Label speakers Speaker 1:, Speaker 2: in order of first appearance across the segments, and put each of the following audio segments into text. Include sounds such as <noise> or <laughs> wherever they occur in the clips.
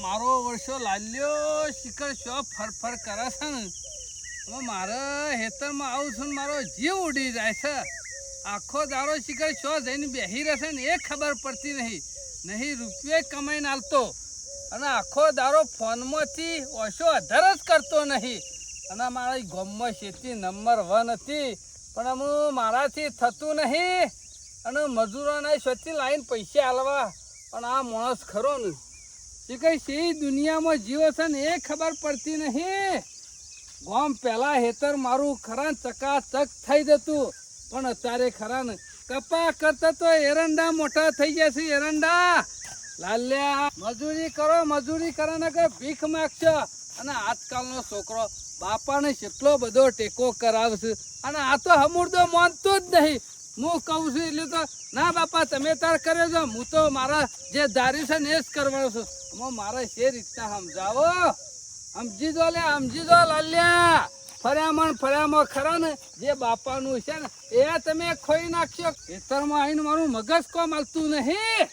Speaker 1: મારો વર્ષો લાલ્યો, શિખર શો ફરફર કરે છે ને. હવે મારે હેતરમાં આવું છું મારો જીવ ઉડી જાય છે. આખો દારો શિખર શો જઈને બેહી રહેશે ને એ ખબર પડતી નહીં. નહીં રૂપિયે કમાઈને આલતો. અને આખો દારો ફોનમાંથી ઓછો અધર જ કરતો નહીં. અને મારા ગોમમાં શેતી નંબર વન હતી, પણ હું મારાથી થતું નહીં. અને મજૂરોને સ્વચ્છથી લાઈન પૈસા આલવા. પણ આ માણસ ખરો ને. એ કઈ સી દુનિયામાં જીવો છે ને એ ખબર પડતી નહીં. ગામ પેલા હેતર મારું ખરા ને ચકાચક થઈ જતું, પણ અત્યારે ખરા ને કપા કરતા તો એરંડા મોટા થઈ જશે એરંડા. લાલ્યા, મજૂરી કરો મજૂરી કરો, ને કે ભીખ માગશો. અને આજકાલનો છોકરો બાપાને કેટલો બધો ટેકો કરાવશે. અને આ તો હમુરદો માનતો જ નહીં. હું કહું છું એટલે તો ના બાપા તમે તાર કરે છો. હું તો મારા જે ધાર્યું છે ને એ જ કરવાનો છું. હું મારા જે રીતના સમજાવો. સમજી દો લે સમજી દો લાલ્યા. ફર્યામણ ફર્યામાં ખરા ને? જે બાપાનું છે ને એ તમે ખોઈ નાખશો. ખેતરમાં આવીને મારું મગજ કોમ હાલતું નહીં.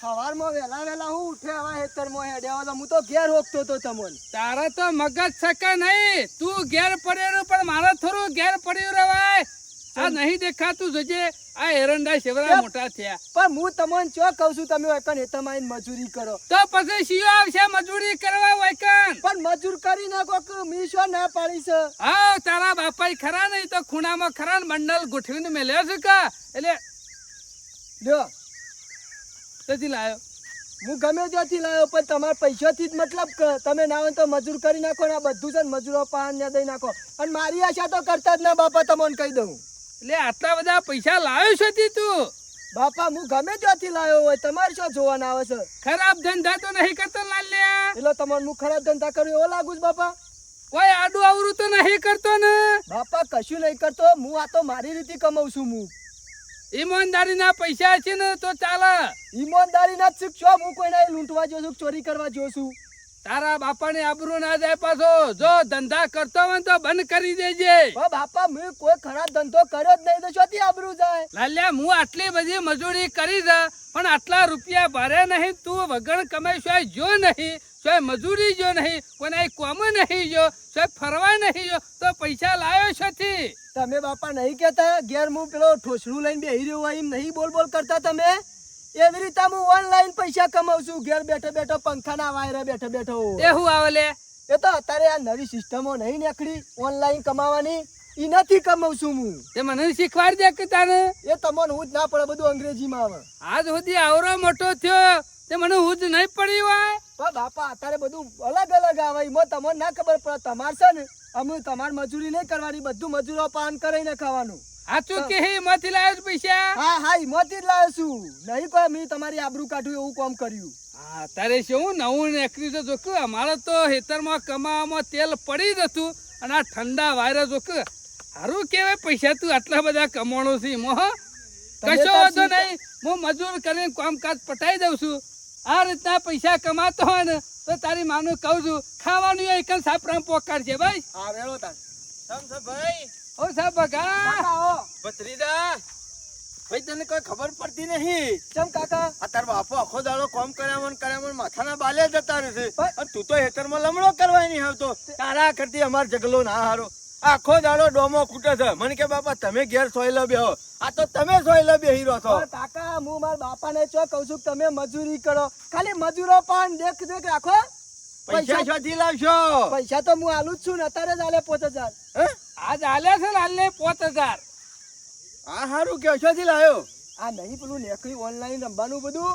Speaker 2: સવારમાં વહેલા વહેલા હું ઉઠે આવા હેતરમાં હેડ્યા હું તો ઘેર રોકતો તો તમને.
Speaker 1: તારા તો મગજ શકે નહીં. તું ઘેર પડ્યો પણ મારે થોડું ઘેર પડ્યું રવાય આ નહીં દેખાતું જોજે આ એરંડા
Speaker 2: સેવરા
Speaker 1: મોટા થયા.
Speaker 2: પણ હું તમને ચો કહું છું તમે વૈકન હેતરમાં આવીને મજૂરી કરો.
Speaker 1: તો પછી શિયો આવશે મજૂરી કરવા વૈકન
Speaker 2: પણ મજૂર કરી નાખો કે મીશો ના પાડી છે.
Speaker 1: હા તારા બાપાઈ ખરા નહીં તો ખૂણામાં ખરા ને ગોઠવીને મેલ્યો છે કા? એટલે
Speaker 2: લ્યો.
Speaker 1: તેથી લાયો?
Speaker 2: હું ગમે ત્યાંથી લાવ્યો પણ તમારા પૈસાથી જ મતલબ તમે ના હોય તો મજૂર કરી નાખો ને આ બધું છે ને મજૂરો પાન ને દઈ નાખો. અને મારી આશા તો કરતા જ ના બાપા તમને કહી દઉં.
Speaker 1: એટલે આટલા બધા પૈસા લાવ્યો છે તી? તું
Speaker 2: બાપા હું ગમે ત્યાંથી લાવ્યો હોય તમારે શું જોવાના આવે છે?
Speaker 1: ખરાબ ધંધા તો નહીં કરતો લાલ્યા.
Speaker 2: એટલે તમારે હું ખરાબ ધંધા કર્યો એવો લાગુ છું બાપા?
Speaker 1: કોઈ આડું આવરું તો નહીં કરતો ને?
Speaker 2: બાપા કશું નહીં કરતો હું આ તો મારી રીતે કમાઉં છું હું.
Speaker 1: ઈમાનદારીના પૈસા છે ને તો ચાલે.
Speaker 2: ઈમાનદારી ના જ છો હું કોઈને લૂંટવા જો છું ચોરી કરવા જો છું.
Speaker 1: તારા બાપાને આબરૂ ના જાય પાછો. જો ધંધા કરતો હોય તો બંધ કરી દેજે.
Speaker 2: બાપા મેં કોઈ ખરાબ ધંધો કર્યો જ નહીં તો શોથી આબરૂ જાય?
Speaker 1: લાલ્યા હું આટલી બધી મજૂરી કરી દે પણ આટલા રૂપિયા ભરે નહીં તું વગર કમાઈ શોય જો નહીં શોય મજૂરી જો નહીં કોને કોમ નહીં જો શોય ફરવા નહીં જો તો પૈસા લાયો છોથી
Speaker 2: તમે બાપા નહીં કહેતા ઘેર હું પેલો ઠોસડું લઈને બેહી રહ્યો હોય એમ નહીં બોલ બોલ કરતા તમે? એવી રીતે હું ઓનલાઈન પૈસા કમાઉં છું ઘેર બેઠો બેઠો પંખાના વાયરે બેઠો બેઠો
Speaker 1: એ હું આવે લે
Speaker 2: એ તો અત્યારે આ નવી સિસ્ટમો નહીં નીકળી. ઓનલાઈન કમાવાની. એનાથી કમાઉં છું હું.
Speaker 1: તે મને શીખવાડી દે કે તાને?
Speaker 2: એ તમને હું જ ના પડે બધું અંગ્રેજીમાં આવે.
Speaker 1: આજ સુધી આવરો મોટો થયો. તે મને હું જ નહીં પડી હોય.
Speaker 2: પણ બાપા અત્યારે બધું અલગ અલગ આવે. એમાં તમને ના ખબર પડે. તમારે છે ને અમે તમારે મજૂરી નહીં કરવાની. બધું મજૂરો પાન કરીને ખાવાનું.
Speaker 1: સાચું કે એમાંથી લાવ્યો છે પૈસા?
Speaker 2: હા હા મોતી જ લાવ્યો છું. નહીં કોઈ મેં તમારી આબરૂ કાઢું એવું કામ કર્યું.
Speaker 1: હા તારે શું નવું નીકળ્યું તો જોક અમારે તો ખેતરમાં કમાવામાં તેલ પડી જ હતું અને આ ઠંડા વાયરસ જોક સારું કેવાય પૈસા તું આટલા બધા કમાણો છે મોહ હો. કશો વાંધો નહીં. હું મજૂર કરીને કામકાજ પટાઈ દઉં છું. આ રીતના પૈસા કમાતો હોય ને તો તારી માનું કહું છું ખાવાનું એક સાપરામ સાપરા પોકાર છે ભાઈ.
Speaker 2: હા વેળો તાર.
Speaker 3: ભાઈ?
Speaker 1: ઓ સાહેબ બગા.
Speaker 3: ભત્રીજા ભાઈ તને કોઈ ખબર પડતી નહીં.
Speaker 2: ચમ કાકા?
Speaker 3: આ તાર બાપો આખો દાડો કોમ કર્યા મન કર્યા મન માથાના બાલે જતા રહેશે અને તું તો હેતરમાં લમણો કરવા નહીં આવતો. તારા કરતી અમાર જગલો ના હારો. આખો દાડો ડોમો ખૂટે છે. મને કે બાપા તમે ઘેર સોયલો બેહો. આ તો તમે સોયલો બેહી રહો છો
Speaker 2: કાકા હું મારા બાપાને ચો કહું છું તમે મજૂરી કરો. ખાલી મજૂરો પણ દેખ દેખ રાખો
Speaker 3: પૈસા શોધી લાવશો.
Speaker 2: પૈસા તો હું આલું જ છું ને અત્યારે જ આલે પોત હજાર
Speaker 3: હે?
Speaker 1: આજ આલે છે ને હાલે પોત હજાર
Speaker 3: આ સારું કે શોધી લાવ્યો
Speaker 2: આ નહીં પેલું નીકળી ઓનલાઈન રમવાનું બધું.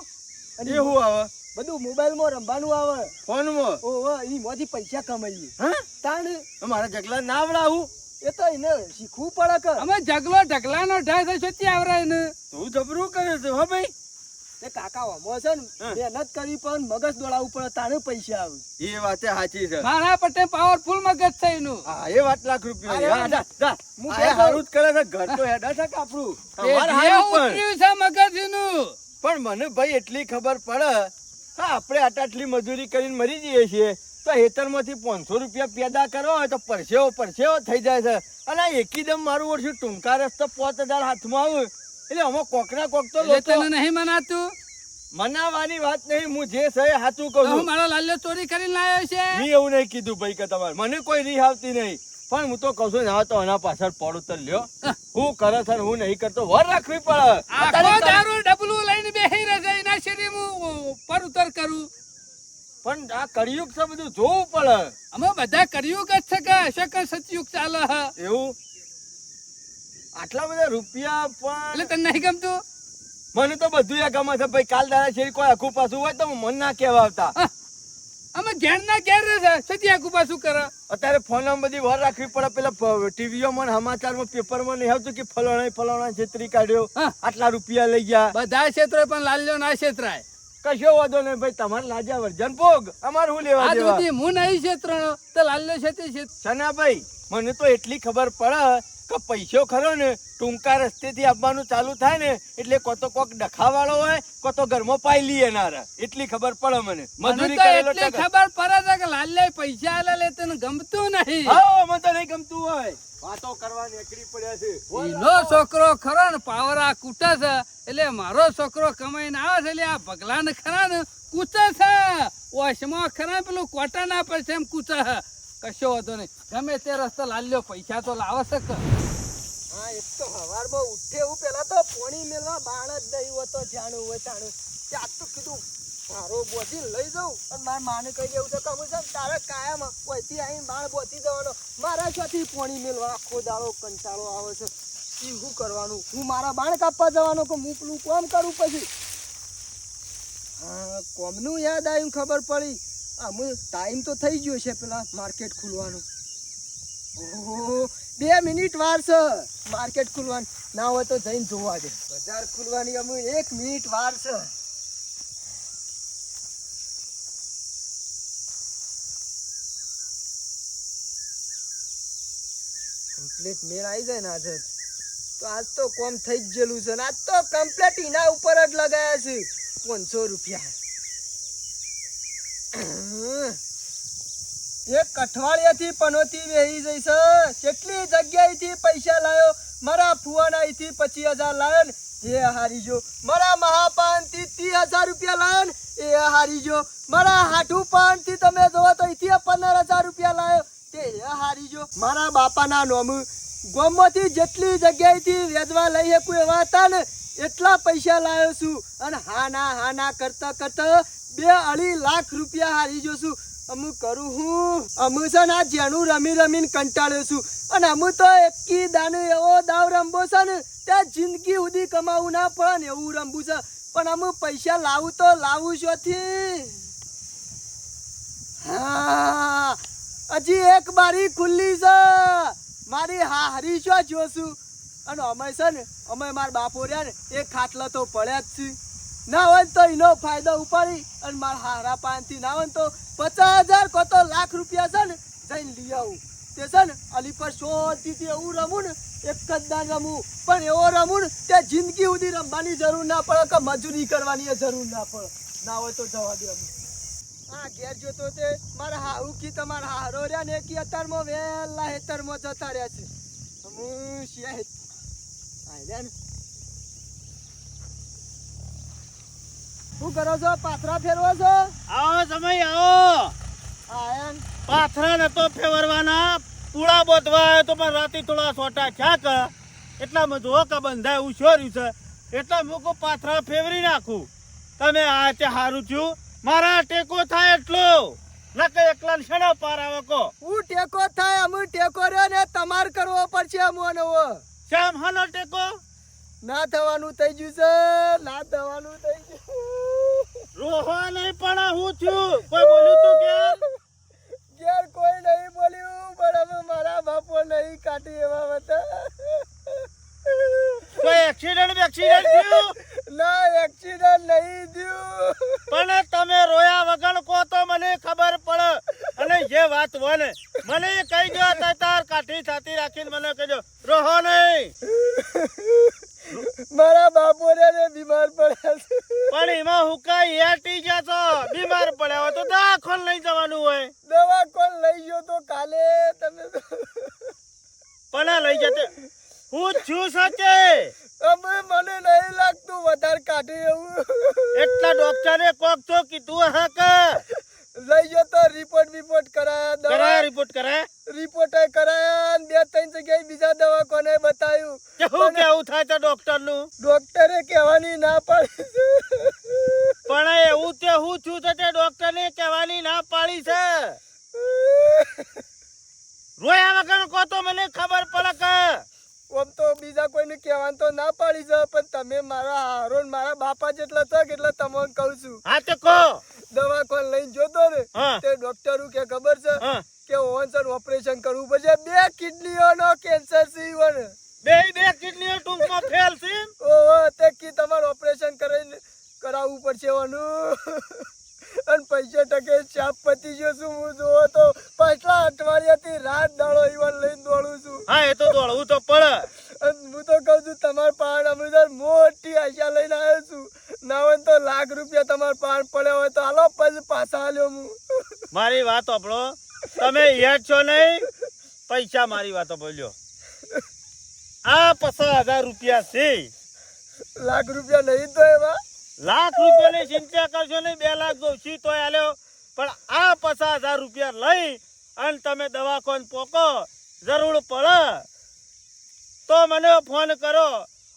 Speaker 2: અને
Speaker 3: એવું હું આવે?
Speaker 2: બધું મોબાઈલમાં રમવાનું આવે.
Speaker 3: ફોનમાં?
Speaker 2: ઓહો મોથી પૈસા કમાઈએ.
Speaker 3: હા?
Speaker 2: તાણ?
Speaker 3: મારા જગલા ના આવડાવું.
Speaker 2: એ તો એને શીખવું પડે કે.
Speaker 1: અમે જગલો ઢગલાનો ઢાય છે છોતી આવરાય ને?
Speaker 3: તું જબરું કરે છે હો ભાઈ.
Speaker 2: તે કાકા ઓમો છે ને મહેનત કરી પણ મગજ દોડાવવું પડે તાણે પૈસા આવે.
Speaker 3: એ વાતે સાચી છે.
Speaker 1: મારા પટે પાવરફુલ મગજ છે એનું.
Speaker 3: હા એ વાત લાખ રૂપિયા
Speaker 2: અરે
Speaker 3: હા, જા, જા.
Speaker 2: હું
Speaker 3: હારું જ કરે છે. ઘર તો હેડા છે કે આપણું
Speaker 1: એ
Speaker 3: તમારે
Speaker 1: જે
Speaker 3: હારું પણ.
Speaker 1: ઉતર્યું છે મગજ એનું.
Speaker 3: પણ મને ભાઈ એટલી ખબર પડે આપડે આપણે આટ આટલી મજૂરી કરીને મરી જઈએ છીએ તો હેતરમાંથી પાંચસો રૂપિયા પેદા કરવા હોય તો પરસેવો પરસેવો થઈ જાય છે. અને એકીદમ મારું વર્ષું ટૂંકા રસ્તો પાંચ હજાર હાથમાં આવે એટલે આમાં કોકના કોક તો
Speaker 1: તને નહીં મનાતું?
Speaker 3: મનાવાની વાત નહીં હું જે એ સાચું કહું
Speaker 1: હું મારો લાલ્યો ચોરી કરીને લાવ્યો છે?
Speaker 3: મેં એવું નહીં કીધું ભાઈ કે તમારે. મને કોઈ રીહ આવતી નહીં. પણ હું તો કહું છું ના તો એના પાછળ પડું તો લ્યો. હું કરે છે હું નહીં કરતો વર રાખવી પડે.
Speaker 1: આખો દારૂ ડબલું લઈને બેહી રહેશે એના શેરી હું પર ઉતર કરું.
Speaker 3: પણ આ કળિયુગ છે બધું જોવું પડે.
Speaker 1: અમે બધા કળિયુગ જ છે કે અશોક સતયુગ ચાલે
Speaker 3: એવું? આટલા બધા રૂપિયા
Speaker 1: એટલે તને નહીં ગમતું?
Speaker 3: મને તો બધું એ ગમે છે. ભાઈ કાલ દાદા છે કોઈ આખું પાછું હોય તો મન ના કહેવા આવતા
Speaker 1: અમે ઘેર ના ઘેર રહેશે સતી આખું પાછું કરે?
Speaker 3: અત્યારે ફોનમાં બધી વાર રાખવી પડે. પેલા ટીવીઓમાં સમાચારમાં પેપરમાં નહીં આવતું કે ફલાણા ફલાણા છેતરી કાઢ્યો. આટલા રૂપિયા લઈ ગયા.
Speaker 1: બધા ક્ષેત્રો પણ લાલ્યો ના ક્ષેત્રાય
Speaker 3: કશો વાંધો નહીં ભાઈ તમારે લાજા વર્જન ભોગ અમારે હું લેવા દેવા?
Speaker 1: હું નહીં ક્ષેત્રનો તો લાલ્યો છે. તે ક્ષેત્ર
Speaker 3: સનાભાઈ મને તો એટલી ખબર પડે કે પૈસો ખરો ને ટૂંકા રસ્તેથી આવવાનું ચાલુ થાય ને એટલે કોતો કોક ડખાવાળો હોય કોતો ઘરમાં પાઈ લઈએ નારા એટલી ખબર પડે મને. મજૂરી કરેલો
Speaker 1: એટલી ખબર પડે છે કે લાલ્યા પૈસા આલે લે તને ગમતું નહીં.
Speaker 3: હા મને તો નહીં ગમતું હોય. વાતો કરવાની એકડી પડ્યા છે.
Speaker 1: એનો છોકરો ખરો ને પાવરા કૂટે છે એટલે મારો છોકરો કમાઈને આવે છે એટલે આ ભગલાન ખરા ને કૂચે છે. ઓશમાં ખરા પેલું કોટા ના પડશે એમ કૂચે છે. કશો વાંધો નહીં. ગમે તે રસ્તો લાલ્યો, પૈસા તો લાવે છે
Speaker 2: હા, એક તો હવારમાં ઉઠે એવું પેલા તો પોણી મેલવા બાણ જ દઈ તો જાણું હોય તાણું ત્યાં તો કીધું મારો બોધી લઈ જાઉં. અને મારા માને કહી દેવું છે કે છે તારે કાયમ ઓયથી આવીને બાણ બોધી દેવાનો મારા સાથી પોણી મેલવા આખો દાડો કંટાળો આવે છે. ઈ શું કરવાનું? હું મારા બાણ કાપવા જવાનો કે હું કોમ કરું પછી? હા, કોમનું યાદ આવ્યું ખબર પડી. આ ટાઈમ તો થઈ ગયો છે પેલા માર્કેટ ખુલવાનો. ઓહો, બે મિનિટ વાર છે માર્કેટ ખુલવાનું. ના હોય તો જઈને જોવા દે. બજાર ખુલવાની અમે એક મિનિટ વાર છે. કમ્પ્લીટ મેળ આવી જાય ને આજે. તો આજ તો કોમ થઈ જ ગયેલું છે ને. આજ તો કમ્પ્લીટ એના ઉપર જ લગાયા છે. પાંચસો રૂપિયા. એક અઠવાડિયાથી પનોતી વેહી જઈ છે. કેટલી જગ્યાએથી પૈસા લાયો? મારા ફુવાના અહીંથી પચીસ હજાર લાયો એ હારી જો મારા મહાપાનથી ત્રીસ હજાર રૂપિયા લાયો એ હારી જો મારા હાઠું પાનથી તમે જોવો તો અહીંથી પંદર હજાર રૂપિયા લાયો. તે એ હારી જો મારા બાપાના નોમ. ગોમમાંથી જેટલી જગ્યાએથી વેચવા લઈ શકું એવા હતા ને, એટલા પૈસા લાયો છું. અને હા ના હા ના કરતા કરતા બે અઢી લાખ રૂપિયા હારી જોશું અમુ કરું હું. અમુ છે ને આ જેનું રમી રમીને કંટાળ્યો છું. અને અમુ તો એકી દાને એવો દાવ રમવો છે ને, ત્યાં જિંદગી સુધી કમાવું ના પડે ને એવું રમવું છે. પણ અમુ પૈસા લાવું તો લાવું છોથી હા, હજી એક બારી ખુલ્લી છે. મારી હા હરી છો જોશું? અને અમે છે ને, અમે મારા બાપો રહ્યા ને, એ ખાટલા તો પડ્યા જ છે. ના હોય તો એનો ફાયદો ઉપાડી અને મારા હારા પાનથી ના હોય તો પચાસ હજાર કો લાખ રૂપિયા છે ને જઈને લઈ આવું. તે છે ને અલી પર શાંતિથી એવું રમું ને, એક જ દાન રમું. પણ એવો રમું ને તે જિંદગી સુધી રમવાની જરૂર ના પડે કે મજૂરી કરવાની જરૂર ના પડે. ના હોય તો જવા દે અમે આ ઘેર જોતો તે મારા હાહુ કી તમારા હારો રહ્યા ને કી અત્યારમાં વહેલા હેતરમાં જતા રહ્યા છે. હું શિયા આયલા ને. શું કરો છો? પાથરા ફેરવો છો?
Speaker 4: આવો સમય આવો. પાથરા નતો ફેરવાના પૂળા બોધવા આવ્યો તો પણ રાતે થોડા સોટા છાક. એટલામાં જો કે બંધાય ઉછોર્યું છે. એટલા મૂકો પાથરા ફેરવી નાખું. તમે આ તે સારું થયું. મારા ટેકો થાય એટલો. નકે એકલા શેના પાર આવે કો
Speaker 2: હું ટેકો થાય અમે ટેકો રહ્યો ને તમાર કરવો પડશે અમો નવો
Speaker 4: શ્યામ હાનો ટેકો?
Speaker 2: ના થવાનું થઈ ગયું છે ના થવાનું થઈ ગયું.
Speaker 4: રોહા નહીં પણ હું થયું કોઈ બોલ્યું તું કે
Speaker 2: ઘેર કોઈ નહીં બોલ્યું પણ અમે મારા બાપો નહીં કાઢી એવા હતા
Speaker 4: કોઈ એક્સિડન્ટ એક્સિડન્ટ થયું?
Speaker 2: ના એક્સિડન્ટ નહીં થયું.
Speaker 4: પણ તમે રોયા વગર કહો તો મને ખબર પડે. અને જે વાત વને મને કહી દો તાર કાઠી છાતી રાખીને મને કહેજો રોહો નહીં.
Speaker 2: મારા બાપો ને બીમાર પડ્યા છે.
Speaker 4: પણ એમાં હુકા યાટી ગયા છો બીમાર પડ્યા હોય તો દાખલ લઈ જવાનું હોય.
Speaker 2: દવા કોણ લઈ ગયો તો કાલે તમે
Speaker 4: પણ લઈ જતે હું છું સાચે.
Speaker 2: અમે મને નહીં લાગતું વધારે કાઢી એવું.
Speaker 4: એટલા ડોક્ટરે કોક તો કીધું હા કે
Speaker 2: લઈ ગયો તો રિપોર્ટ રિપોર્ટ કરાયા
Speaker 4: કરાયા
Speaker 2: દવા
Speaker 4: રિપોર્ટ કરાયા
Speaker 2: રિપોર્ટ કરાયા અને બે ત્રણ જગ્યાએ બીજા દવા કોને બતાવ્યું
Speaker 4: કેવું કેવું થાય છે ડોક્ટરનું?
Speaker 2: ડોક્ટરે કહેવાની ના પાડી
Speaker 4: પણ એવું તે હું છું તો તે ડોક્ટર ને કહેવાની ના પાડી છે? <laughs> રોયા વગર કહો તો મને ખબર પડે કે
Speaker 2: આમ તો બીજા કોઈને કહેવાનું તો ના પાડી છે પણ તમે મારા હારો મારા બાપા જેટલા થક એટલે તમને કહું છું.
Speaker 4: હા તો કહો.
Speaker 2: દવાખાને લઈને જોતો ને તે ડોક્ટર કે ખબર છે કે ઓવનસન ઓપરેશન કરવું પડશે. બે કિડનીઓનો કેન્સર છે ઈવન
Speaker 4: બે બે કિડનીઓ ટૂંકમાં ફેલ છે
Speaker 2: ઓહો તે કી તમારે ઓપરેશન કરીને કરાવવું પડશે ઓનું અને પૈસા ટકે ચાપ પતી ગયો છું હું જોવો તો પાછલા અઠવાડિયાથી રાત દાડો ઈવન લઈને દોડું છું
Speaker 4: હા એ તો દોડવું તો પડે
Speaker 2: અને હું તો કહું છું તમારા પાન અમૃતસર મોટી આશા લઈને આવ્યો છું ના હોય ને તો લાખ રૂપિયા તમારા પાન પડ્યો હોય તો હાલો પછી પાછા હાલ્યો હું
Speaker 4: મારી વાત સાંભળો તમે યાદ છો નહીં પૈસા મારી વાતો બોલ્યો. આ પચાસ હજાર રૂપિયા છે.
Speaker 2: લાખ રૂપિયા નહીં તો એવા
Speaker 4: લાખ રૂપિયાની ચિંતા કરશો નહીં બે લાખ જો તો આલ્યો. પણ આ પચાસ હજાર રૂપિયા લઈ અને તમે દવાખાન પોકો જરૂર પડે તો મને ફોન કરો.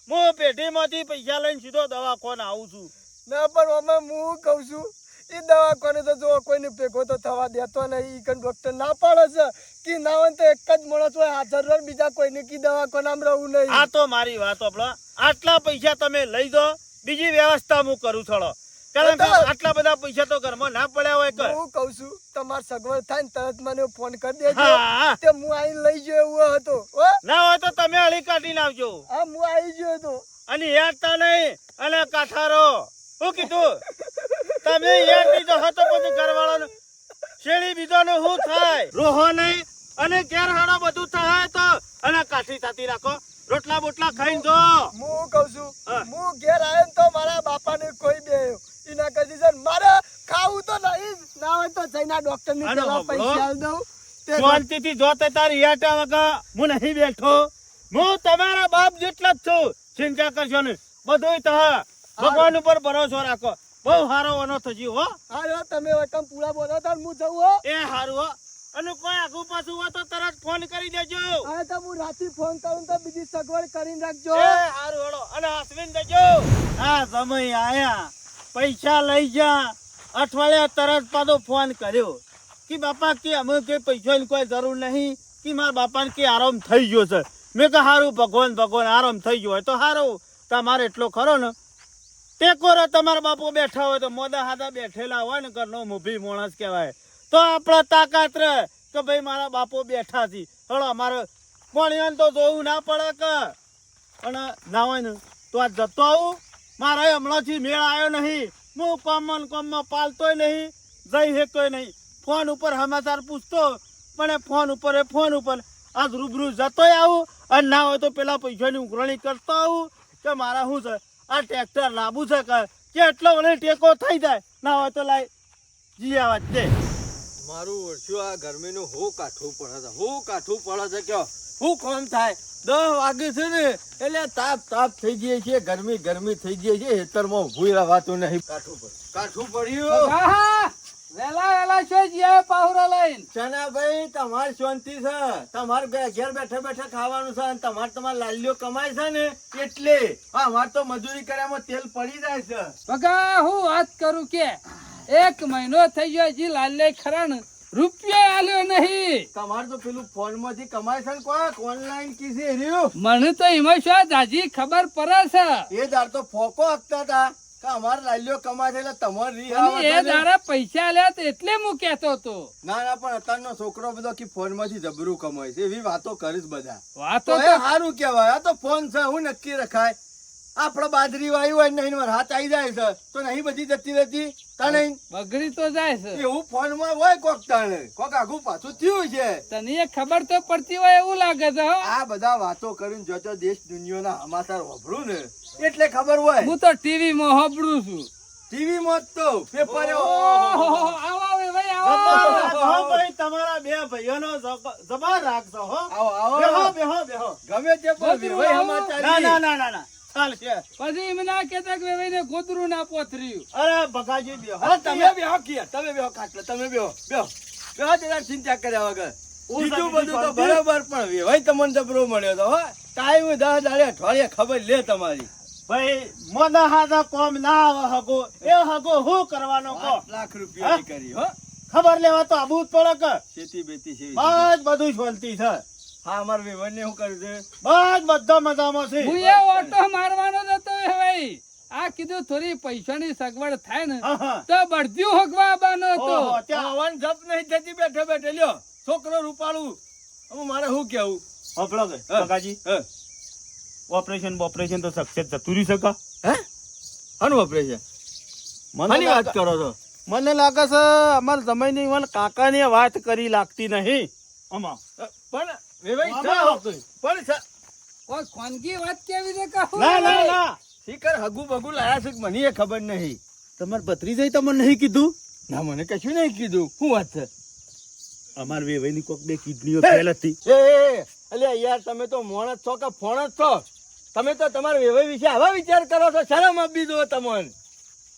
Speaker 4: હું પેઢીમાંથી પૈસા લઈને સીધો દવાખાન આવું છું.
Speaker 2: ના પણ અમે હું કહું છું એ દવાખાને તો જો કોઈને ભેગો તો થવા દેતો નહીં. ઈ કન ડોક્ટર ના પાડે છે. કે ના હોય તો એક જ માણસ હોય હાજર રહે બીજા કોઈને. કી દવાખાનામાં રહું નહીં.
Speaker 4: આ તો મારી વાત આપણો આટલા પૈસા તમે લઈ દો બીજી વ્યવસ્થા હું કરું છોડો. કારણ કે આટલા બધા પૈસા તો ઘરમાં ના પડ્યા હોય
Speaker 2: હું કહું છું તમારે સગવડ થાય ને તરત મને ફોન કરી દેજો. તે હું આઈને લઈ ગયો એવો હતો
Speaker 4: ના હોય તો તમે હળી કાઢીને આવજો.
Speaker 2: હા હું આવી ગયો હતો.
Speaker 4: અને યાદતા નહીં. અને કાઠારો. શું કીધું? <laughs> તમે યાર બીજો તો હતો પછી ઘરવાળાનો. શેરી બીજોને શું થાય? રોહો નહીં અને ઘેર હાડો બધું થાય તો અને કાઠી થતી રાખો. રોટલા બોટલા ખાઈને જો.
Speaker 2: હું કહું છું
Speaker 4: હું.
Speaker 2: ઘેર આવ્યો તો મારા બાપાને કોઈ બે એના કદી છે મારે ખાવું તો નહીં ના હોય તો જઈને ડોક્ટર ને. પૈસા આલ દઉં. તે
Speaker 4: શાંતિથી જોતે તારી યાટા વગર હું નહીં બેઠો. હું તમારા બાપ જેટલા જ છું. ચિંતા કરશો ને બધું તહ ભગવાન ઉપર ભરોસો રાખો. બહુ સારો વનો થજી હો.
Speaker 2: હારો તમે વટમ પૂરા બોલો તો હું જઉં હો.
Speaker 4: એ સારું હો. અને કોઈ આગુ પાછું હોય તો તરત ફોન કરી દેજો.
Speaker 2: હા તો હું રાતે ફોન કરું તો બીજી સગવડ કરીને રાખજો.
Speaker 4: એ હારું હળો અને હસવીન દેજો. આ સમય આયા. પૈસા લઈ જા. અઠવાડિયા તરત પાછો ફોન કર્યો. કે બાપા કે અમે કે પૈસાની કોઈ જરૂર નહીં? કે મારા બાપાને કે આરામ થઈ ગયો છે. મેં કે હારું ભગવાન ભગવાન આરામ થઈ ગયો હોય તો હારું. તમારે એટલો ખરો ને. ટેકો રે તમારા બાપુ બેઠા હોય તો મોદા હાથા બેઠેલા હોય ને ઘરનો મૂભી માણસ કહેવાય. તો આપણે તાકાત રહે કે ભાઈ મારા બાપો બેઠા છે. હળો, અમારે કોણિયાને તો જોવું ના પડે કે. અને ના હોય ને, તો આ જતો આવું. મારે હમણાંથી મેળ આવ્યો નહીં. હું કોમન કોમમાં પાલતોય નહીં, જઈ હેતોય નહીં. ફોન ઉપર સમાચાર પૂછતો પણ ફોન ઉપર, એ ફોન ઉપર. આજ રૂબરૂ જતોય આવું અને ના હોય તો પેલા પૈસાની ઉઘરણી કરતો આવું કે મારા શું છે? આ ટ્રેક્ટર લાંબુ છે કે કેટલો મને ટેકો થઈ જાય? ના હોય તો લાય જી આવા જ
Speaker 3: મારું વર્ષ્યું આ ગરમીનું હું કાઠું પડે છે હું કાઠું પડે છે કયો? હું કોમ થાય? દસ વાગે છે ને એટલે તાપ તાપ થઈ જાય છે ગરમી ગરમી થઈ જાય છે હેતરમાં ઊભું રહેવાતું નહીં. કાઠું પડે. કાઠું પડ્યું!
Speaker 1: વેલા વેલા છે જે પાહુરા લઈને.
Speaker 3: ચનાભાઈ તમાર શાંતિ છે. તમારે ઘેર બેઠા બેઠા ખાવાનું છે અને તમારે તમારે લાલ્યો કમાય છે ને એટલે. અમારે તો મજૂરી કર્યામાં તેલ પડી જાય છે.
Speaker 1: બગા હું વાત કરું કે એક મહિનો થઈ ગયો હજી લાલ્ય ખરા ને રૂપિયા આલ્યો નહીં.
Speaker 3: તમારે તો પેલું ફોનમાંથી કમાય છે ને કોક? ઓનલાઈન કીધી રહ્યું.
Speaker 1: મને તો એમાં શું દાજી ખબર પડે છે.
Speaker 3: એ દાર તો ફોકો આપતા હતા. અમારે લાલ્યો એટલે તમારે રી
Speaker 1: એ દાડા પૈસા આલ્યા તો એટલે હું કહેતો હતો.
Speaker 3: ના ના પણ અત્યારનો છોકરો બધો કે ફોનમાંથી જબરું કમાય છે. એવી વાતો કરીશ બધા.
Speaker 1: વાતો
Speaker 3: સારું કહેવાય. આ તો ફોન છે હું નક્કી રખાય. આપડે બાજરી વાયુ હોય નહીં એનો હાથ આવી જાય છે. તો નહીં બધી જતી રહેતી? તને
Speaker 1: બગડી તો જાય છે.
Speaker 3: એવું ફોનમાં હોય કોક તને કોક આગું પાછું થયું છે.
Speaker 1: તને એ ખબર તો પડતી હોય એવું લાગે છે
Speaker 3: આ બધા વાતો કરીને જોજો દેશ દુનિયાના સમાચાર વાપરું ને એટલે ખબર હોય.
Speaker 1: હું તો ટીવી માં હોભળું છું.
Speaker 3: ટીવી માં જ તો પેપર
Speaker 4: તમારા બે ભાઈઓનો નો જબર રાખજો હો.
Speaker 3: આવો આવો.
Speaker 4: બેહો બેહો
Speaker 3: ગમે તે. સમાચાર.
Speaker 4: ના
Speaker 3: ના
Speaker 4: ના. ના ના
Speaker 1: પછી એમ ના કે વેવાઈને ગોદરું ના પોથર્યું.
Speaker 4: અરે બગાજી બે
Speaker 3: અરે તમે બેહો કીએ તમે બેહો ખાટલે તમે બેહો બેહો. બેહો જરા ચિંતા કર્યા વગર. બીજું બધું તો બરાબર પણ વેવાઈ તમને જબરો મળ્યો તો હો. ટાઈમ દસ દાડે અઠવાડિયે ખબર લે તમારી.
Speaker 4: ભાઈ મોદા હાથા કોમ ના આવે હગો. એ હગો હું કરવાનો કહો
Speaker 3: લાખ રૂપિયા કરી હો.
Speaker 4: ખબર લેવા તો આબુ જ પડે કે?
Speaker 3: ખેતી બેતી છે
Speaker 4: બસ બધું શાંતિ છે.
Speaker 3: હા અમાર વિવન ને શું કર્યું છે?
Speaker 4: બસ બધા મજામાં છે.
Speaker 1: હું એ ઓટો મારવાનો હતો ભાઈ. આ કીધું થોડી પૈસાની સગવડ થાય ને. તો બળદ્યું હોગવા આવવાનો હતો
Speaker 4: ત્યાં
Speaker 3: હવાન જપ નહીં થતી બેઠે બેઠે. લ્યો છોકરો રૂપાળું. હવે મારે શું કેવું
Speaker 4: હોભળો કે
Speaker 3: કાકાજી.
Speaker 4: ઓપરેશન ઓપરેશન તો સક્સેસ જતું રહી શકા
Speaker 3: હે? હાનું ઓપરેશન
Speaker 4: મને
Speaker 3: વાત કરો છો?
Speaker 4: મને લાગે છે અમારા જમાઈની મને કાકાની વાત કરી લાગતી નહીં. આમાં.
Speaker 3: પણ. પણ
Speaker 1: ખાનગી વાત કેવી રીતે કહું?
Speaker 4: ના ના ના.
Speaker 3: શીકર હગુ બગુ લાયા છે મને એ ખબર નહીં.
Speaker 4: તમારે ભત્રીજાઈ તમને નહીં કીધું?
Speaker 3: ના મને કશું નહીં કીધું. શું વાત છે?
Speaker 4: અમાર વેવાઈની કોક બે કિડનીઓ ફેલ હતી.
Speaker 3: એ. અલ્યા યાર તમે તો મોણ જ છો કે ફોણ જ છો? તમે તો તમારા વેવાઈ વિશે આવા વિચાર કરો છો. શરમ આપી દો તમને.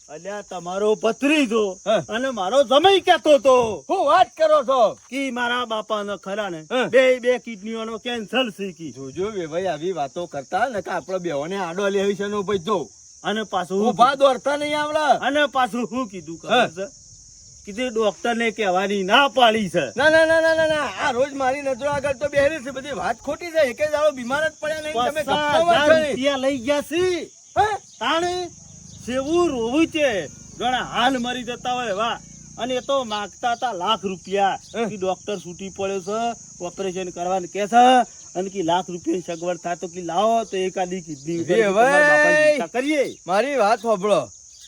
Speaker 4: અલ્યા તમારો ભત્રીજો
Speaker 3: હા.
Speaker 4: અને મારો જમાઈ કેતો તો.
Speaker 3: હું વાત કરો છો?
Speaker 4: કે મારા બાપાનો ખરા ને
Speaker 3: હા.
Speaker 4: બે બે કિડનીઓનો કેન્સર શીખી.
Speaker 3: જોજો વેવાઈ આવી વાતો કરતા ને કે આપણે બેઓને આડો લેવી છે ને ભાઈ જો.
Speaker 4: અને પાછું
Speaker 3: ઊભા દોરતા નહીં આવડે.
Speaker 4: અને પાછું શું કીધું
Speaker 3: હા.
Speaker 4: ખબર છે? કીધું ડોક્ટર ને કહેવાની ના પાડી છે.
Speaker 3: ના ના ના ના ના આ રોજ મારી નજરો આગળ તો બેહરી છે. બધી વાત ખોટી છે. એકે દાડો બીમાર જ પડ્યા નહીં. તમે.
Speaker 4: રૂપિયા લઈ ગયા છે.
Speaker 3: હે?
Speaker 4: તાણે સેવું રોવું છે. ઘણા હાલ મરી જતા હોય એવા અને એ તો માગતા હતા લાખ રૂપિયા. કે ડોક્ટર છૂટી પડ્યો છે ઓપરેશન કરવાનું કે છે અને કે લાખ રૂપિયાની સગવડ થાય તો કે લાવો તો એકાદી કિડની કરીએ.
Speaker 3: મારી વાત સાંભળો.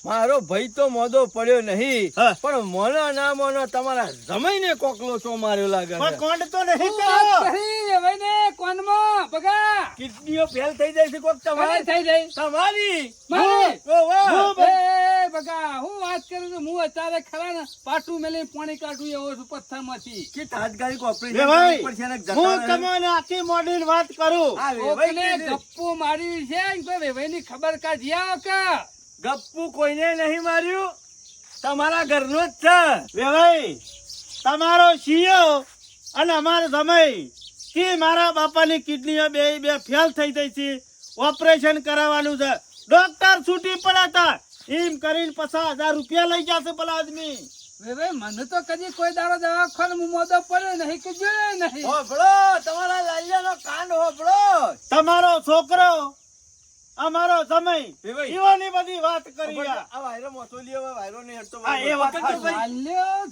Speaker 3: મારો ભાઈ તો મોદો પડ્યો નહીં પણ મોનો ના મોનો તમારા જમાઈને કોકલો છો માર્યો લાગે
Speaker 4: પણ કોણ તો નહીં
Speaker 1: હું વાત
Speaker 4: કર્યો.
Speaker 1: કરી કોનમાં? બગા
Speaker 3: કિડનીઓ ફેલ થઈ જાય છે કોક તમારી?
Speaker 1: થઈ જાય.
Speaker 3: તમારી?
Speaker 1: મારી?
Speaker 3: ઓ વાહ.
Speaker 1: બગા હું વાત કરું છું? હું અત્યારે ખરા ને પાટું મેલી પાણી કાઢું એવો છું પથ્થરમાંથી.
Speaker 3: કે તાજગારી
Speaker 4: કોપરેશન ભાઈ,
Speaker 3: ને
Speaker 4: હું તમને આખી મોડેલ વાત કરું.
Speaker 1: કોકને ગપ્પુ મારી છે ને કોઈ ખબર કાઢી આવો કે.
Speaker 3: ગપ્પુ કોઈને નહીં માર્યું? તમારા ઘરનો જ છે.
Speaker 4: રે ભાઈ તમારો સીઓ અને અમારો સમય. કે મારા બાપાની કિડનીઓ બે બે ફેલ થઈ ગઈ છે. ઓપરેશન કરાવવાનું છે. ડોક્ટર છૂટી પડ્યા હતા. એમ કરીને પચાસ હજાર રૂપિયા લઈ જશે પેલા આદમી.
Speaker 1: વેવાઈ મને તો કદી કોઈ દાડો દવાખાને હું મોદો પડ્યો નહીં કે જોયો નહીં.
Speaker 3: હોભળો તમારા લાલ્યાનો કાંડ હોભળો.
Speaker 4: તમારો છોકરો અમારો સમય.
Speaker 3: વેવાઈ.
Speaker 4: બધી વાત કરી આ.
Speaker 3: વાયરો મોસોલી હવે વાયરો નહીં હટતો
Speaker 4: એ વાત
Speaker 3: પકડજો ભાઈ.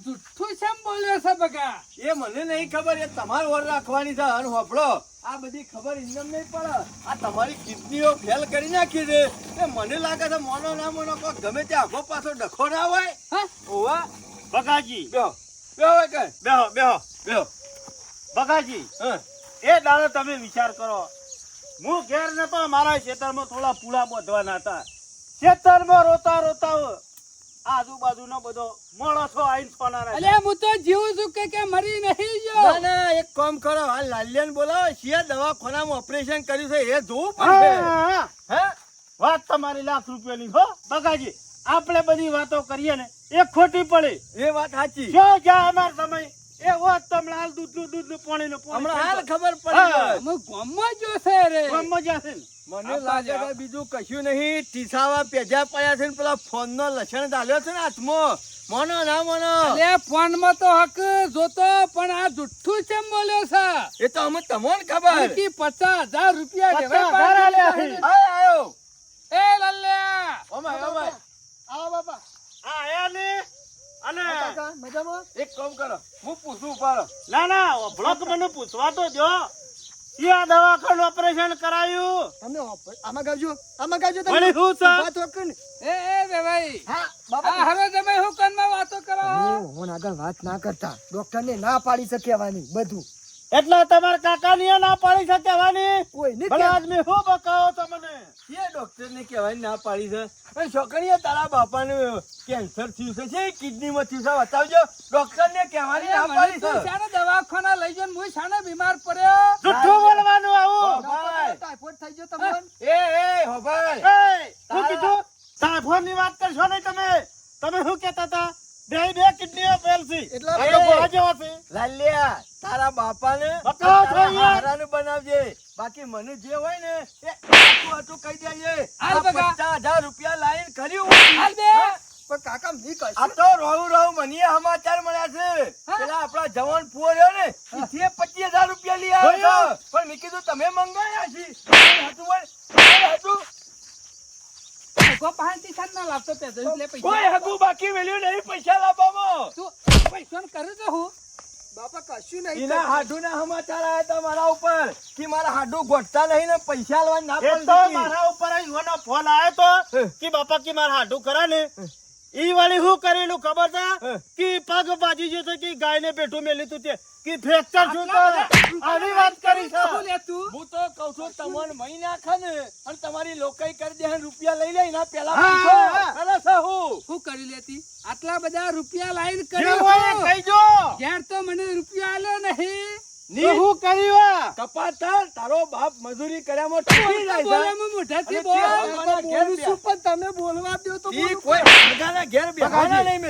Speaker 1: જુઠ્ઠું શેમ બોલ્યો છે બગા
Speaker 3: એ મને નહીં ખબર એ તમારે ઓર રાખવાની છે અન હોપડો આ બધી ખબર ઇન્દમ નહીં પડે. આ તમારી કિડનીઓ ફેલ કરી નાખી છે. એ મને લાગે છે મોનો ના મોનો કો ગમે તે આગો પાછો ડખો ના હોય.
Speaker 1: હા?
Speaker 3: ઓવા
Speaker 4: બગાજી.
Speaker 3: બેહો બેહો કે
Speaker 4: બેહો બેહો
Speaker 3: બેહો
Speaker 4: બગાજી.
Speaker 3: હા.
Speaker 4: એ દાડો તમે વિચાર કરો. હું ઘેર નતો મારા ખેતરમાં થોડા પૂળા બોધવાના હતા. ખેતરમાં રોતા રોતા આજુબાજુનો બધો માણસો આઈન સોનાના
Speaker 1: અલે હું તો જીવું છું કે કે મરી નહીં
Speaker 3: ના
Speaker 1: ગયો.
Speaker 3: ના એક કામ કરો હાલ લાલ્યન બોલાવો. શિયા દવાખાનામાં ઓપરેશન કર્યું છે એ જોવું
Speaker 4: હા,
Speaker 3: પડશે.
Speaker 4: હા, હા.
Speaker 3: હે.
Speaker 4: વાત તમારી લાખ રૂપિયાની હો બગાજી. આપણે બધી વાતો કરીએ ને એ ખોટી પડે.
Speaker 3: એ વાત સાચી.
Speaker 4: જો જ્યાં અમાર સમય એ વાત તમને હાલ દૂધ દૂધનું પાણીનું પાણી
Speaker 3: હમણાં હાલ ખબર પડે
Speaker 1: અમે ગામમાં જો રે.
Speaker 4: ગામમાં જશે
Speaker 3: મને લાગે કે બીજું કશું નહીં. ટીસાવા પેજા પડ્યા છે ને પેલા ફોન નો લક્ષણ ડાલ્યો છે ને હાથમાં. મોનો ના મોનો.
Speaker 1: ફોન ફોનમાં તો હક જોતો પણ આ જુઠ્ઠું શેમ બોલ્યો છે?
Speaker 3: એ તો અમે તમને ખબર.
Speaker 1: કે પચાસ હજાર રૂપિયા
Speaker 4: છે.
Speaker 3: આય આયો.
Speaker 1: એ લલ્યા.
Speaker 3: Oh my oh my.
Speaker 2: આવો બાપા.
Speaker 4: આ આયા ને? અને
Speaker 2: મજામાં?
Speaker 3: એક કામ કરો હું પૂછું ઉપાડો
Speaker 4: ના ના બ્લોક મને પૂછવા તો જો ક્યાં દવાખાનું ઓપરેશન કરાયું?
Speaker 2: તમે આમાં ગાવજો આમાં ગાવજો તમે.
Speaker 4: વળી શું છે?
Speaker 2: વાત.
Speaker 1: એ વેવાઈ
Speaker 2: હા બાપા
Speaker 1: હવે તમે શું કાનમાં વાતો કરો?
Speaker 2: હું આગળ વાત ના કરતા. ડોક્ટર ને ના પાડી શકે બધું.
Speaker 4: એટલે તમારા કાકા ની ના પાડી છે વાની
Speaker 2: કોઈ નહીં
Speaker 4: ભલા આદમી શું બકાવો તમને?
Speaker 3: એ ડોક્ટર ને કહેવાય ના પાડી છે. અને છોકરીએ તારા બાપાને કેન્સર થયું છે. છે કિડની માં થયું છે. બતાવજો. ડોક્ટર ને કહેવાની ના પાડી છે.
Speaker 1: શાને દવાખાના લઈ જઈને હું શાને બીમાર પડ્યો?
Speaker 4: જુઠ્ઠું બોલવાનું આવું.
Speaker 2: ટાઈફોઈડ થઈ ગયો તમને?
Speaker 3: એ એ હો
Speaker 4: ભાઈ. શું કીધું? ટાઈફોઈડની વાત કરશો નહીં તમે તમે શું કહેતા હતા બે બે કિડનીઓ ફેલ છે
Speaker 2: એટલે
Speaker 4: આ તો ગોળા જેવા છે
Speaker 3: લાલ્યા તારા બાપાને
Speaker 4: બકાવ
Speaker 3: તારા
Speaker 4: થઈ યાર.
Speaker 3: હારાનું બનાવજે બાકી મને જે હોય ને એ આટલું આટલું કહી દેજે
Speaker 1: હાલ
Speaker 3: આ
Speaker 1: બકા.
Speaker 3: પચાસ હજાર રૂપિયા લાઈન કર્યું
Speaker 1: હાલ બે.
Speaker 3: હા?
Speaker 2: પણ કાકા મી કહીશ
Speaker 3: આ તો રહું રહું મને સમાચાર મળ્યા છે પેલા આપણા જવાન પુઓ રહ્યો ને ઈથી પચીસ હજાર રૂપિયા લઈ આવ્યો હતો. પણ મેં કીધું તમે મંગાયા છે કોઈ હતું બોલ? કોઈ હતું?
Speaker 1: ભગવા પાસેથી શાક ના લાવતો તે દસ લે પૈસા.
Speaker 3: કોઈ હગું બાકી મેલ્યું નહીં પૈસા લાવવામાં
Speaker 1: તું પૈસાનું કરું તો હું
Speaker 2: બાપા કશું
Speaker 3: ના સમાચાર આવ્યા હતા મારા ઉપર કે મારા હાડુ ગોઠતા નહીં ને પૈસા લેવા ના
Speaker 4: એ મારા ઉપર યુવાનો ફોન આવ્યો તો કે બાપા કે મારા હાડું કરા ને? ઈ વાળી શું કરેલું ખબર છે. કે પગ બાજી ગયો છે કે ગાયને બેઠું મેલી તું તે. કે ફ્રેક્ચર છું તો આવી વાત કરી છે
Speaker 1: તું.
Speaker 3: હું તો કહું છું તમન મહી નાખે ને અને તમારી લોકાઈ કરી દે રૂપિયા લઈ લે એના પેલા
Speaker 4: હા,
Speaker 3: પૂછો.
Speaker 4: હા.
Speaker 1: શું કરી લેતી? આટલા બધા રૂપિયા લાઈન
Speaker 4: કરી એ કહીજો
Speaker 1: ઘેર તો મને રૂપિયા આલ્યો નહીં.
Speaker 4: તો શું કર્યું
Speaker 3: કપાત તારો બાપ મજૂરી કર્યામાં ટકી જાય છે.
Speaker 1: મોઢાથી બોલ.
Speaker 3: તે ભગવાનના ઘેર
Speaker 2: બોલું છું પણ તમે બોલવા દો તો
Speaker 3: ઈ કોઈ ઘેર નહીં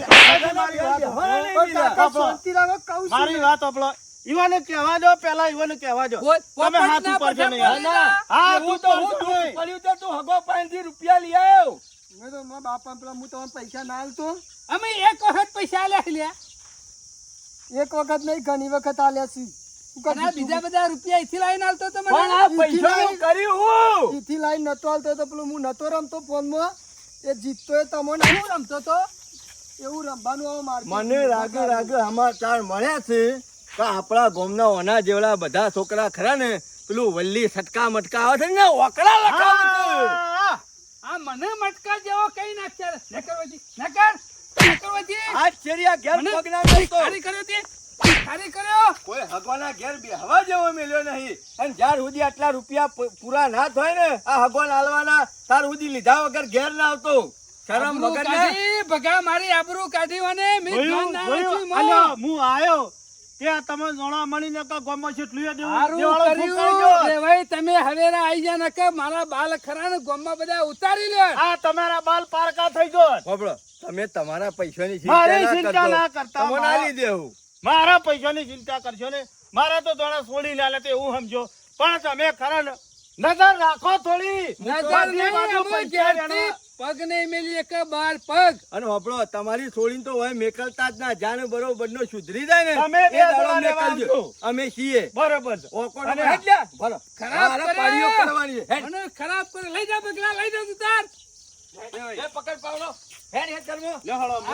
Speaker 2: શાંતિ રાખો કહું છું
Speaker 4: મારી વાત ઈવાને કહેવા દો પેલા ઈવાને કહેવા દો. તમે હાથ ઉપર
Speaker 1: છે
Speaker 4: નહીં હા
Speaker 3: હું
Speaker 4: તું
Speaker 3: હું
Speaker 4: હું
Speaker 3: પડ્યું તો તું હગો પાસેથી રૂપિયા લઈ આવ્યો.
Speaker 2: મેં તો મારા બાપા પેલા હું તમને પૈસા ના આલતો
Speaker 1: અમે એક વખત પૈસા લે લ્યા.
Speaker 2: એક વખત નહીં ઘણી વખત આલ્યા છીએ
Speaker 1: બીજા બધા રૂપિયા અહીંથી લાઈને આલતો તો મને.
Speaker 3: આ પૈસાનું કર્યું હું.
Speaker 2: ઈથી લાઈન નતો આલતો તો પેલું હું નતો રમતો ફોનમાં. એ જીતતો એ તમને.
Speaker 1: હું રમતો તો?
Speaker 2: એવું રમવાનું હવે મારે
Speaker 3: મને રાગે રાગે સમાચાર મળ્યા છે કે આપણા ગામના ઓના જેવડા બધા છોકરા ખરા ને પેલું વલ્લી સટકા મટકા આવે છે ને ઓકડા લખાવે
Speaker 1: આ મને મટકા જેવો કઈ નાખ્યા નકરવાજી નકર નકરવાજી.
Speaker 3: આ ચેરિયા ઘેર
Speaker 1: મને
Speaker 3: કરી ના મેલતો.
Speaker 1: ખારી કર્યો?
Speaker 3: કોઈ હગવાના ઘેર બેહવા જેવો મેલ્યો નહીં. અને જ્યાર સુધી આટલા રૂપિયા પૂરા ના થાય ને આ હગવાન હાલવાના તાર સુધી લીધા વગર ઘેર ના આવતો. શરમ વગર ને.
Speaker 1: ભગા મારી આબરૂ કાઢી અને
Speaker 4: હું આયો. કે તમે જોણા દેવું.
Speaker 1: ભાઈ તમે જા મારા બાલ ખરા ને ગોમમાં બધા ઉતારી લે.
Speaker 4: આ તમારા બાલ પારકા થઈ ગયો.
Speaker 3: તમે તમારા પૈસાની ચિંતા
Speaker 4: ચિંતા
Speaker 3: ના કરતા, તમને આલી દેવું
Speaker 4: મારા પૈસાની ચિંતા કરશો ને મારા તો દોણા છોડી ના લેતે એવું સમજો પણ તમે ખરા નજર રાખો થોડી
Speaker 1: નજર. પગ નહીં મેલી એક બાર પગ
Speaker 3: અને હોપડો તમારી છોડીને તો હવે મેકલતા જ ના જાને બરોબર નો સુધરી જાય ને
Speaker 4: અમે બે
Speaker 3: એ દાડો
Speaker 4: જણા
Speaker 3: મેકલજો. અમે છીએ
Speaker 4: બરોબર
Speaker 3: ઓકોડ
Speaker 4: અને
Speaker 3: હેડ લ્યા. ભલો.
Speaker 1: ખરાબ
Speaker 3: પાડીઓ કરવાની છે. હેડ.
Speaker 1: ખરાબ કરે લઈ જા બગલા લઈ જા તું તાર
Speaker 3: એ પકડ પાવડો. હેડ, હેડ, કરમો.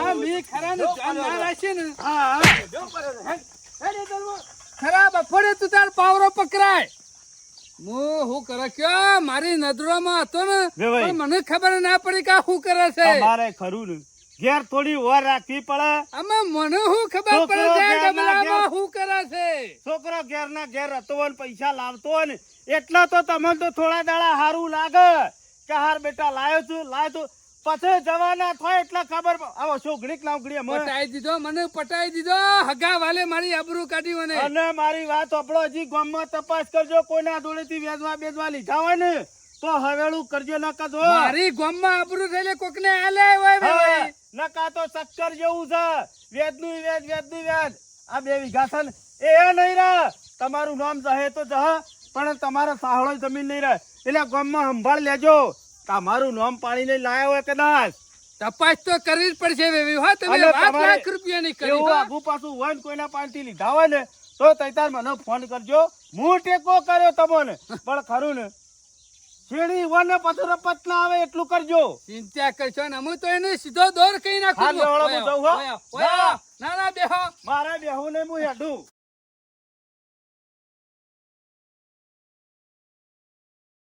Speaker 1: આ મી ખરા ને ધ્યાન ના રાખશે ને.
Speaker 4: હા હા.
Speaker 3: જો પડે હેડ. હેડ, એ કરમો.
Speaker 1: ખરાબ તું તાર પાવરો પકડાય. હું હું કરે કયો? મારી નજરોમાં હતો ને. પણ મને ખબર ના પડી કે શું કરે છે.
Speaker 4: મારે ખરું ને. ઘેર થોડી વાર રાખવી પડે.
Speaker 1: આમાં મને શું ખબર પડે? છે ડબલામાં શું કરે છે?
Speaker 4: છોકરો ઘેર ના ઘેર હતો ને પૈસા લાવતો હોય ને એટલા તો તમને તો થોડા દાડા સારું લાગે. કે હાર બેટા લાયો છું લાયો છું. પછી જવાના થાય એટલે ખબર આવો છોકરી લાવગડી
Speaker 1: પટાઈ દીધો મને પટાઈ દીધો. હગા વાલે મારી આબરૂ કાઢી મને.
Speaker 4: અને મારી વાત આપણો હજી ગામમાં તપાસ કરજો કોઈના જોડેથી વેચવા બેચવા લીધા હોય ને તો હવેળું કરજો ન કરજો.
Speaker 1: મારી ગામમાં આબરૂ થઈને કોકને આલે હોય.
Speaker 4: નકા તો ચક્કર જેવું છે. વેદનું વેદ વેદનું વેદ આ બે વીઘા છે ને એ નહીં રહે. તમારું નામ જહે તો જહ પણ તમારે સાહળો જમીન નહીં રહે. એટલે ગામમાં સંભાળ લેજો. તમારું નામ પાણીને લાયા હોય કદાચ.
Speaker 1: તપાસ તો કરવી જ પડશે બેબી હો તમે વાત લાખ રૂપિયાની કરી
Speaker 4: એવું આગુ પાછું વન કોઈના પાસેથી લીધા હોય ને તો તૈતાર મને ફોન કરજો. હું ટેકો કર્યો તમને. પણ ખરું ને શેરડી વન પથરો ના આવે એટલું કરજો.
Speaker 1: ચિંતા કરશો ને હું તો એને સીધો દોર કહી નાખું. ના ના બેહો.
Speaker 4: મારા બેહો ને હું હેડું.